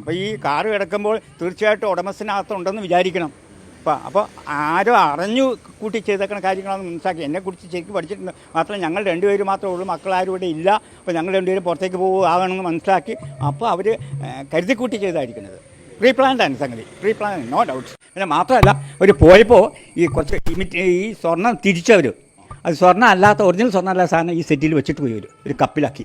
അപ്പോൾ ഈ കാറ് കിടക്കുമ്പോൾ തീർച്ചയായിട്ടും ഉടമസ്ഥനകത്തുണ്ടെന്ന് വിചാരിക്കണം. അപ്പോൾ അപ്പോൾ ആരോ അറിഞ്ഞു കൂട്ടി ചെയ്തേക്കുന്ന കാര്യങ്ങളാണെന്ന് മനസ്സിലാക്കി. എന്നെ കുറിച്ച് ശരിക്കും പഠിച്ചിട്ടുണ്ട്. മാത്രമല്ല ഞങ്ങൾ രണ്ടുപേരും മാത്രമേ ഉള്ളൂ. മക്കളാരും ഇവിടെ ഇല്ല. അപ്പോൾ ഞങ്ങൾ രണ്ടുപേരും പുറത്തേക്ക് പോകുകയാണെന്ന് മനസ്സിലാക്കി. അപ്പോൾ അവർ കരുതിക്കൂട്ടി ചെയ്തായിരിക്കുന്നത് പ്രീ പ്ലാൻഡാണ് സംഗതി. പ്രീ പ്ലാൻ നോ ഡൗട്ട്സ് പിന്നെ മാത്രമല്ല അവർ പോയപ്പോൾ ഈ കുറച്ച് ഇമിറ്റ് ഈ സ്വർണം തിരിച്ചവർ അത് സ്വർണം അല്ലാത്ത ഒറിജിനൽ സ്വർണം അല്ലാത്ത സാധനം ഈ സെറ്റിൽ വെച്ചിട്ട് പോയി ഒരു കപ്പിലാക്കി.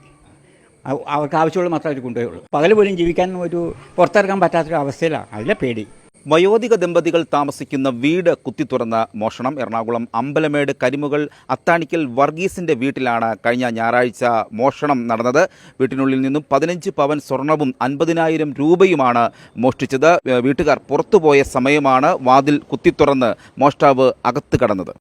അവർക്ക് ആവശ്യമുള്ള മാത്രമേ അവർ കൊണ്ടുപോയുള്ളൂ. പകൽ പോലും ജീവിക്കാൻ ഒരു പുറത്തിറങ്ങാൻ പറ്റാത്തൊരു അവസ്ഥയിലാണ് അതിലെ പേടി. വയോധിക ദമ്പതികൾ താമസിക്കുന്ന വീട് കുത്തിത്തുറന്ന മോഷണം. എറണാകുളം അമ്പലമേട് കരിമുകൾ അത്താണിക്കൽ വർഗീസിന്റെ വീട്ടിലാണ് കഴിഞ്ഞ ഞായറാഴ്ച മോഷണം നടന്നത്. വീട്ടിനുള്ളിൽ നിന്നും പതിനഞ്ച് പവൻ സ്വർണവും അൻപതിനായിരം രൂപയുമാണ് മോഷ്ടിച്ചത്. വീട്ടുകാർ പുറത്തുപോയ സമയമാണ് വാതിൽ കുത്തിത്തുറന്ന് മോഷ്ടാവ് അകത്ത് കടന്നത്.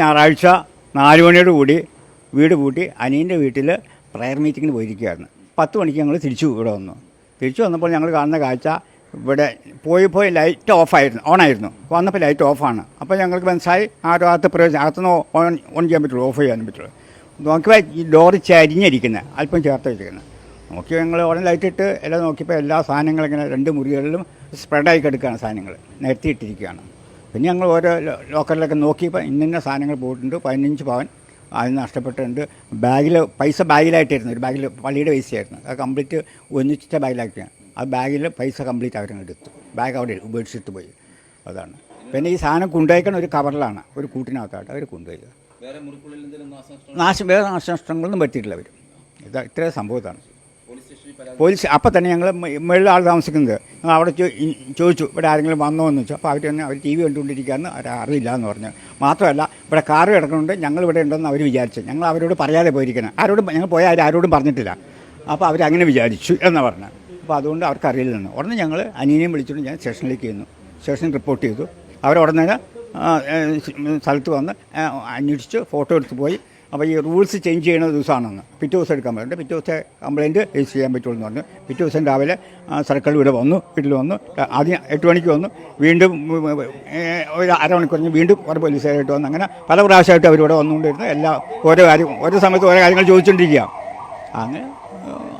ഞായറാഴ്ച നാല് മണിയോട് കൂടി വീട് പൂട്ടി അനിയന്റെ വീട്ടിൽ പ്രയർ മീറ്റിങ്ങിന് പോയിരിക്കുകയായിരുന്നു. പത്ത് മണിക്ക് ഞങ്ങൾ തിരിച്ചു ഇവിടെ വന്നു. തിരിച്ചു വന്നപ്പോൾ ഞങ്ങൾ കാണുന്ന കാഴ്ച ഇവിടെ പോയി പോയി ലൈറ്റ് ഓഫായിരുന്നു ഓണായിരുന്നു വന്നപ്പോൾ ലൈറ്റ് ഓഫാണ് അപ്പോൾ ഞങ്ങൾക്ക് മനസ്സായി ആരോ അകത്ത് പ്രവേശനം അകത്തുനിന്ന് ഓൺ ഓൺ ചെയ്യാൻ പറ്റുള്ളൂ ഓഫ് ചെയ്യാൻ പറ്റുള്ളൂ. നോക്കിയപ്പോൾ ഈ ഡോറ് ചരിഞ്ഞിരിക്കുന്നത് അല്പം ചേർത്ത് വെച്ചിരിക്കുന്നത് നോക്കി ഞങ്ങൾ ഉടനെ ലൈറ്റ് ഇട്ട് എല്ലാം നോക്കിയപ്പോൾ എല്ലാ സാധനങ്ങളും ഇങ്ങനെ രണ്ട് മുറികളിലും സ്പ്രെഡായി കിടക്കുകയാണ് സാധനങ്ങൾ നിരത്തിയിട്ടിരിക്കുകയാണ്. പിന്നെ ഞങ്ങൾ ഓരോ ലോക്കറിലൊക്കെ നോക്കിയപ്പോൾ ഇന്ന സാധനങ്ങൾ പോയിട്ടുണ്ട്. പതിനഞ്ച് പവൻ അതിന് നഷ്ടപ്പെട്ടിട്ടുണ്ട്. ബാഗിൽ പൈസ ബാഗിലായിട്ടായിരുന്നു. ഒരു ബാഗിൽ പള്ളിയുടെ പൈസയായിരുന്നു. അത് കംപ്ലീറ്റ് ഒന്നിച്ചിട്ട ബാഗിലാക്കിയാണ് ആ ബാഗിൽ പൈസ കംപ്ലീറ്റ് അവരങ്ങ് എടുത്തു. ബാഗ് അവിടെ ഉപേക്ഷിച്ചിട്ട് പോയി. അതാണ്. പിന്നെ ഈ സാധനം കൊണ്ടുപോയിക്കണ ഒരു കവറിലാണ്. ഒരു കൂട്ടിനകത്തായിട്ട് അവർ കൊണ്ടുപോയത്. നാശം വേറെ നാശനഷ്ടങ്ങളൊന്നും പറ്റിയിട്ടില്ല അവർ ഇത് ഇത്രയും സംഭവത്താണ് പോലീസ് അപ്പം തന്നെ ഞങ്ങൾ മുകളിൽ ആൾ താമസിക്കുന്നത്. ഞങ്ങൾ അവിടെ ചോദിച്ചു ഇവിടെ ആരെങ്കിലും വന്നോ? എന്ന് വെച്ചു അപ്പോൾ അവർ തന്നെ അവർ ടി വി കണ്ടുകൊണ്ടിരിക്കുകയെന്ന് അവർ അറിയില്ല എന്ന് പറഞ്ഞു. മാത്രമല്ല ഇവിടെ കാറ് കിടക്കുന്നുണ്ട്. ഞങ്ങൾ ഇവിടെ ഉണ്ടെന്ന് അവർ വിചാരിച്ചു. ഞങ്ങൾ അവരോട് പറയാതെ പോയിരിക്കണം. ആരോടും ഞങ്ങൾ പോയ ആരും ആരോടും പറഞ്ഞിട്ടില്ല. അപ്പോൾ അവർ അങ്ങനെ വിചാരിച്ചു എന്ന് പറഞ്ഞു. അപ്പോൾ അതുകൊണ്ട് അവർക്ക് അറിയില്ലെന്ന് ഉടനെ ഞങ്ങൾ അനിയനെയും വിളിച്ചിട്ട് ഞാൻ സ്റ്റേഷനിലേക്ക് ചെന്നു. സ്റ്റേഷനിൽ റിപ്പോർട്ട് ചെയ്തു. അവരുടനെ സ്ഥലത്ത് വന്ന് അന്വേഷിച്ച് ഫോട്ടോ എടുത്ത് പോയി. അപ്പോൾ ഈ റൂൾസ് ചേഞ്ച് ചെയ്യുന്ന ദിവസമാണെന്ന്. പിറ്റേ ദിവസം എടുക്കാൻ പറ്റും. പിറ്റേ ദിവസത്തെ കംപ്ലയിന്റ് രജിസ്റ്റർ ചെയ്യാൻ പറ്റുള്ളൂ എന്ന് പറഞ്ഞു. പിറ്റേ ദിവസം രാവിലെ സർക്കിൾ ഇവിടെ വന്നു വീട്ടിൽ വന്നു. ആദ്യം എട്ട് മണിക്ക് വന്നു. വീണ്ടും ഒരു അരമണിക്കൂർ വീണ്ടും കുറേ പോലീസുകാരായിട്ട് വന്നു അങ്ങനെ പല പ്രാവശ്യമായിട്ട് അവരിവിടെ വന്നുകൊണ്ടിരുന്നു. എല്ലാ ഓരോ കാര്യം ഓരോ സമയത്ത് ഓരോ കാര്യങ്ങൾ ചോദിച്ചുകൊണ്ടിരിക്കുക അങ്ങനെ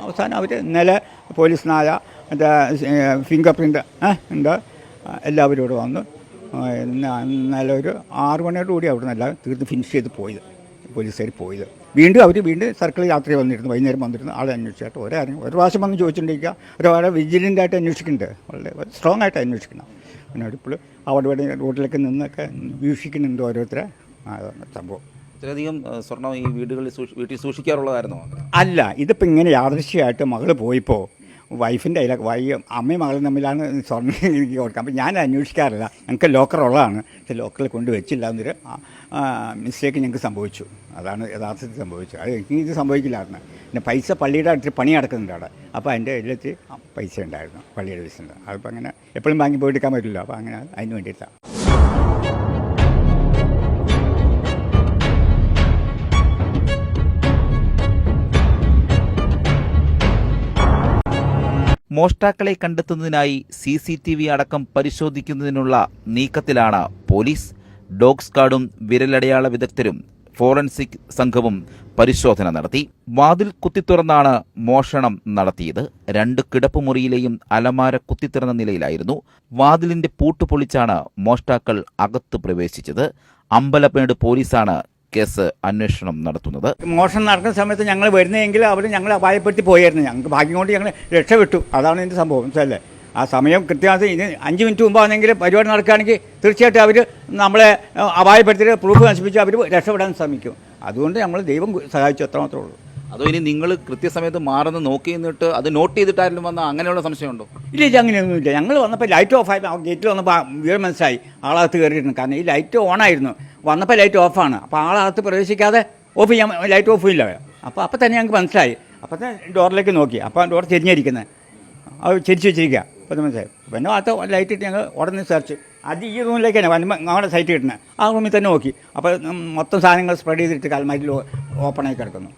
അവസാനം അവർ ഇന്നലെ പോലീസ് നായ മറ്റേ ഫിംഗർ പ്രിന്റ് ഉണ്ട് എല്ലാവരും ഇവിടെ വന്നു. ഇന്നലെ ഒരു ആറ് മണിയോട് കൂടി അവിടെ നിന്ന് തീർത്ത് ഫിനിഷ് ചെയ്ത് പോയത്. പോലീസുകാർ പോയത്. വീണ്ടും അവർ വീണ്ടും സർക്കിൾ യാത്ര വന്നിരുന്നു. വൈകുന്നേരം വന്നിരുന്നു. ആളെ അന്വേഷിച്ചിട്ട് ഒരേ കാര്യം ഒരു പ്രാവശ്യം വന്ന് ചോദിച്ചിട്ടുണ്ടെങ്കിൽ ഒരാളെ വിജിലന്റ് ആയിട്ട് അന്വേഷിക്കുന്നുണ്ട്. വളരെ സ്ട്രോങ് ആയിട്ട് അന്വേഷിക്കണം. പിന്നെ ഇപ്പോൾ അവിടെ ഇവിടെ റോഡിലൊക്കെ നിന്നൊക്കെ വീക്ഷിക്കുന്നുണ്ട് ഓരോരുത്തരെ. അതാണ് സംഭവം. ഇത്രയധികം സ്വർണം സ്വർണം ഈ വീടുകളിൽ വീട്ടിൽ സൂക്ഷിക്കാറുള്ളതായിരുന്നോ അല്ല ഇതിപ്പോൾ ഇങ്ങനെ യാദൃശ്യമായിട്ട് മകൾ പോയിപ്പോൾ വൈഫിന്റെ അതിലെ വൈ അമ്മയും മകളും തമ്മിലാണ് സ്വർണം എനിക്ക് കൊടുക്കുക അപ്പം ഞാൻ അന്വേഷിക്കാറില്ല. ഞങ്ങൾക്ക് ലോക്കർ ഉള്ളതാണ്. പക്ഷേ ലോക്കറിൽ കൊണ്ട് വെച്ചില്ല എന്നൊരു മിസ്റ്റേക്ക് ഞങ്ങൾക്ക് സംഭവിച്ചു. അതാണ് യഥാർത്ഥത്തിൽ സംഭവിച്ചത്. അത് എനിക്ക് ഇത് സംഭവിക്കില്ലായിരുന്നു പിന്നെ പൈസ പള്ളിയുടെ അടുത്ത് പണി നടക്കുന്നുണ്ട് അവിടെ. അപ്പോൾ അതിന്റെ ഇതിലെത്തി പൈസ ഉണ്ടായിരുന്നു. പള്ളിയുടെ പൈസ ഉണ്ട് അതിപ്പോൾ അങ്ങനെ എപ്പോഴും ബാങ്കിൽ പോയി എടുക്കാൻ പറ്റില്ല. അപ്പോൾ അങ്ങനെ അതിന് വേണ്ടിയിട്ടാണ്. മോഷ്ടാക്കളെ കണ്ടെത്തുന്നതിനായി സി സി ടി വി അടക്കം പരിശോധിക്കുന്നതിനുള്ള നീക്കത്തിലാണ് പോലീസ്. ഡോഗ് സ്ക്വാഡും വിരലടയാള വിദഗ്ധരും ഫോറൻസിക് സംഘവും പരിശോധന നടത്തി. വാതിൽ കുത്തിത്തുറന്നാണ് മോഷണം നടത്തിയത്. രണ്ട് കിടപ്പുമുറിയിലെയും അലമാര കുത്തിത്തുറന്ന നിലയിലായിരുന്നു. വാതിലിന്റെ പൂട്ട് പൊളിച്ചാണ് മോഷ്ടാക്കൾ അകത്ത് പ്രവേശിച്ചത്. അമ്പലപ്പേട് പോലീസാണ് കേസ് അന്വേഷണം നടത്തുന്നത്. മോഷണം നടക്കുന്ന സമയത്ത് ഞങ്ങൾ വരുന്നതെങ്കിൽ അവർ ഞങ്ങളെ അപായപ്പെടുത്തി പോയായിരുന്നു. ഞങ്ങൾക്ക് ഭാഗ്യം കൊണ്ട് ഞങ്ങൾ രക്ഷപ്പെട്ടു. അതാണ് എന്റെ സംഭവം. അല്ലേ ആ സമയം കൃത്യമായിട്ട് ഇനി അഞ്ച് മിനിറ്റ് മുമ്പാണെങ്കിൽ പരിപാടി നടക്കുകയാണെങ്കിൽ തീർച്ചയായിട്ടും അവർ നമ്മളെ അപായപ്പെടുത്തിയിട്ട് പ്രൂഫ് നശിപ്പിച്ച് അവർ രക്ഷപ്പെടാൻ ശ്രമിക്കും. അതുകൊണ്ട് നമ്മൾ ദൈവം സഹായിച്ചു അത്രമാത്രമേ ഉള്ളൂ. അതോ ഇനി നിങ്ങൾ കൃത്യസമയത്ത് മാറുന്ന നോക്കി നിന്നിട്ട് അത് നോട്ട് ചെയ്തിട്ടായിരുന്നു വന്ന അങ്ങനെയുള്ള സംശയമുണ്ടോ? ഇല്ല ഇല്ല അങ്ങനെയൊന്നുമില്ല. ഞങ്ങൾ വന്നപ്പോൾ ലൈറ്റ് ഓഫ് ആയി ഗേറ്റിൽ വന്നപ്പോൾ വീട് മനസ്സിലായി. ആളകത്ത് കയറിയിരുന്നു കാരണം ഈ ലൈറ്റ് ഓണായിരുന്നു വന്നപ്പോൾ ലൈറ്റ് ഓഫാണ് അപ്പോൾ ആളകത്ത് പ്രവേശിക്കാതെ ഓഫ് ചെയ്യാൻ ലൈറ്റ് ഓഫ് ഇല്ല. അപ്പോൾ അപ്പോൾ തന്നെ ഞങ്ങൾക്ക് മനസ്സിലായി. അപ്പോൾ തന്നെ ഡോറിലേക്ക് നോക്കി. അപ്പോൾ ഡോർ ചെരിഞ്ഞിരിക്കുന്നത് അത് ചെരിച്ച് വെച്ചിരിക്കുക അപ്പോൾ മനസ്സിലായി. പിന്നെ അത് ലൈറ്റ് ഇട്ട് ഞങ്ങൾ ഉടനെ സെർച്ച് അത് ഈ റൂമിലേക്കാണ് വന്നു ഞങ്ങളുടെ സൈറ്റ് കിട്ടുന്നത് ആ റൂമിൽ തന്നെ നോക്കി. അപ്പോൾ മൊത്തം സാധനങ്ങൾ സ്പ്രെഡ് ചെയ്തിട്ട് കാൽമാരിൽ ഓപ്പണായി കിടക്കുന്നു.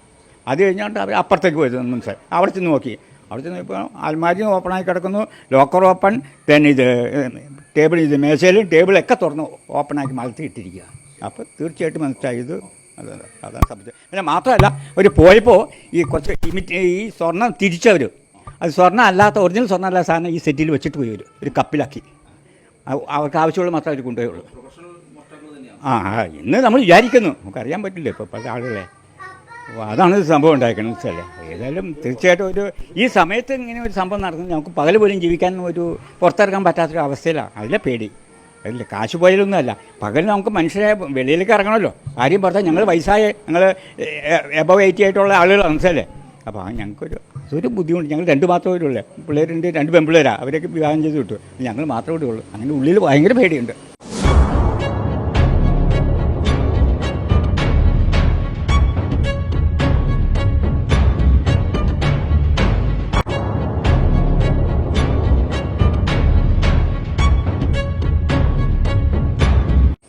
അത് കഴിഞ്ഞാണ്ട് അവർ അപ്പുറത്തേക്ക് പോയത് മനസ്സിലായി അവിടെ ചെന്ന് നോക്കി. അവിടെ ചെന്ന് ഇപ്പോൾ അൽമാരി ഓപ്പണായി കിടക്കുന്നു. Locker open. പിന്നെ ഇത് ടേബിൾ ഇത് മേശയിലും ടേബിളൊക്കെ തുറന്ന് ഓപ്പണാക്കി മലത്തി ഇട്ടിരിക്കുക അപ്പോൾ തീർച്ചയായിട്ടും മനസ്സിലായി ഇത് അതാണ് അതാണ് സംബന്ധിച്ചത് പിന്നെ മാത്രമല്ല ഒരു പോയപ്പോൾ ഈ കുറച്ച് ഇമിറ്റ് ഈ സ്വർണം തിരിച്ചവർ അത് സ്വർണം അല്ലാത്ത ഒറിജിനൽ സ്വർണം അല്ലാത്ത സാധനം ഈ സെറ്റിൽ വെച്ചിട്ട് പോയി വരും ഒരു കപ്പിലാക്കി. അവ- അവർക്ക് ആവശ്യമുള്ള മാത്രമേ അവർ കൊണ്ടുപോയുള്ളൂ. ആ ആ, ഇന്ന് നമ്മൾ വിചാരിക്കുന്നു. നമുക്കറിയാൻ പറ്റില്ല ഇപ്പോൾ പല ആളുകളെ. അതാണ് സംഭവം ഉണ്ടായിരിക്കുന്നത് വെച്ചാൽ ഏതായാലും തീർച്ചയായിട്ടും ഒരു ഈ സമയത്ത് ഇങ്ങനെ ഒരു സംഭവം നടക്കുന്നത് നമുക്ക് പകൽ പോലും ജീവിക്കാൻ ഒരു പുറത്തിറക്കാൻ പറ്റാത്തൊരു അവസ്ഥയിലാണ് അതിലെ പേടി. അതില്ല കാശ് പോയാലൊന്നും അല്ല. പകൽ നമുക്ക് മനുഷ്യരെ വെളിയിലേക്ക് ഇറങ്ങണമല്ലോ. ആരെയും പറഞ്ഞാൽ ഞങ്ങൾ വയസ്സായ ഞങ്ങൾ എബവ് എയ്റ്റി ആയിട്ടുള്ള ആളുകളാണ് മനസ്സിലല്ലേ അപ്പോൾ ആ ഞങ്ങൾക്കൊരു അതൊരു ബുദ്ധിമുട്ട്. ഞങ്ങൾ രണ്ട് മാത്രമേ ഉള്ളൂ. പിള്ളേരുണ്ട് രണ്ട് പെൺപിള്ളേരാണ് അവരൊക്കെ വിവാഹം ചെയ്ത് കിട്ടും ഞങ്ങൾ മാത്രമേ ഉള്ളൂ അങ്ങനെ ഉള്ളിൽ ഭയങ്കര പേടിയുണ്ട്.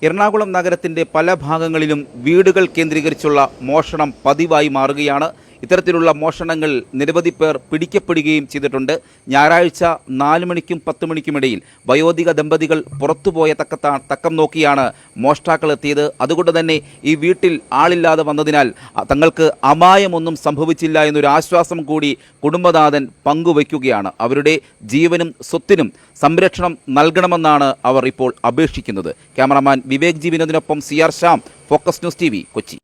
എറണാകുളം നഗരത്തിന്റെ പല ഭാഗങ്ങളിലും വീടുകൾ കേന്ദ്രീകരിച്ചുള്ള മോഷണം പതിവായി മാറുകയാണ്. ഇത്തരത്തിലുള്ള മോഷണങ്ങൾ നിരവധി പേർ പിടിക്കപ്പെടുകയും ചെയ്തിട്ടുണ്ട്. ഞായറാഴ്ച നാല് മണിക്കും പത്ത് മണിക്കുമിടയിൽ വയോധിക ദമ്പതികൾ പുറത്തുപോയ തക്കത്താ തക്കം നോക്കിയാണ് മോഷ്ടാക്കൾ എത്തിയത്. അതുകൊണ്ട് തന്നെ ഈ വീട്ടിൽ ആളില്ലാതെ വന്നതിനാൽ തങ്ങൾക്ക് അമായമൊന്നും സംഭവിച്ചില്ല എന്നൊരു ആശ്വാസം കൂടി കുടുംബനാഥൻ പങ്കുവയ്ക്കുകയാണ്. അവരുടെ ജീവനും സ്വത്തിനും സംരക്ഷണം നൽകണമെന്നാണ് അവർ ഇപ്പോൾ അപേക്ഷിക്കുന്നത്. Cameraman Vivek G വിനോദിനൊപ്പം C R focus news T Kochi.